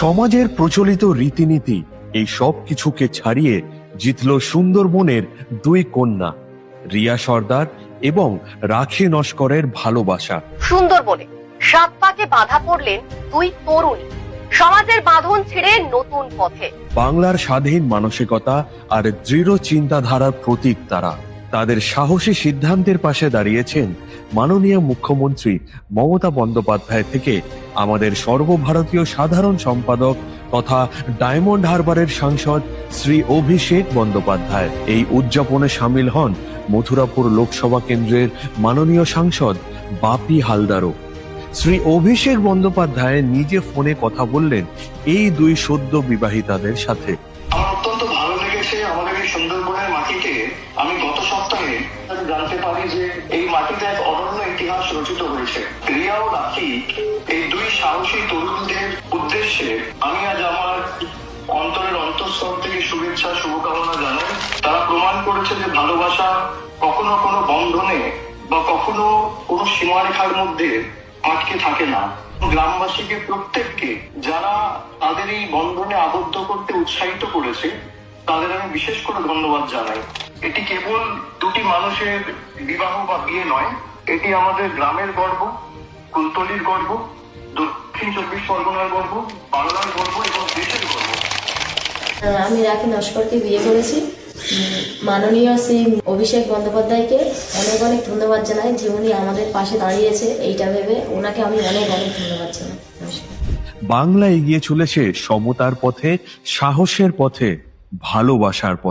সমাজের প্রচলিত রীতিনীতি এই সব কিছুকে ছাড়িয়ে জিতল সুন্দরবনের দুই কন্যা রিয়া সর্দার এবং রাখি নস্করের ভালোবাসা। সুন্দরবনে সাত পাকে বাধা পড়লেন দুই তরুণী। সমাজের বাঁধন ছেড়ে নতুন পথে। বাংলার স্বাধীন মানসিকতা আর দৃঢ় চিন্তাধারার প্রতীক তারা। তাদের সাহসী সিদ্ধান্তের পাশে দাঁড়িয়েছেন মাননীয় মুখ্যমন্ত্রী মমতা বন্দ্যোপাধ্যায় থেকে আমাদের সর্বভারতীয় সাধারণ সম্পাদক তথা ডায়মন্ড হারবারের সাংসদ শ্রী অভিষেক বন্দ্যোপাধ্যায়। এই উদযাপনে সামিল হন মথুরাপুর লোকসভা কেন্দ্রের মাননীয় সাংসদ বাপি হালদারও। শ্রী অভিষেক বন্দ্যোপাধ্যায় নিজে ফোনে কথা বললেন এই দুই সদ্য বিবাহিতাদের সাথে। আমার অত্যন্ত ভালো লেগেছে আমি গত সপ্তাহে জানতে পারি যে এই মাটিতে এক অনন্য ইতিহাস রচিত হয়েছে। রিয়া ও রাখি এই দুই সাহসী তরুণদের উদ্দেশ্যে আমি আজ আমার অন্তরের অন্তঃস্থল থেকে শুভেচ্ছা, শুভকামনা জানাই। তারা প্রমাণ করেছে যে ভালোবাসা কখনো কোনো বন্ধনে বা কখনো কোনো সীমারেখার মধ্যে আটকে থাকে না। গ্রামবাসীকে প্রত্যেককে, যারা তাদের এই বন্ধনে আবদ্ধ করতে উৎসাহিত করেছে, তাদের আমি বিশেষ করে ধন্যবাদ জানাই। এটি কেবল দুটি মানুষের বিবাহ বা বিয়ে নয় এটি আমাদের গ্রামের গর্ব কুলতলির গর্ব দক্ষিণ চব্বিশ পরগনার গর্ব বাংলার গর্ব এবং দেশের গর্ব। আমি রাখি নস্করকে বিয়ে করেছি। মাননীয় শ্রী অভিষেক বন্দ্যোপাধ্যায়কে অনেক অনেক ধন্যবাদ জানাই যে উনি আমাদের পাশে দাঁড়িয়েছে এইটা ভেবে। ওনাকে আমি অনেক অনেক ধন্যবাদ জানাই। বাংলা এগিয়ে চলেছে সমতার পথে সাহসের পথে ভালোবাসার পথে।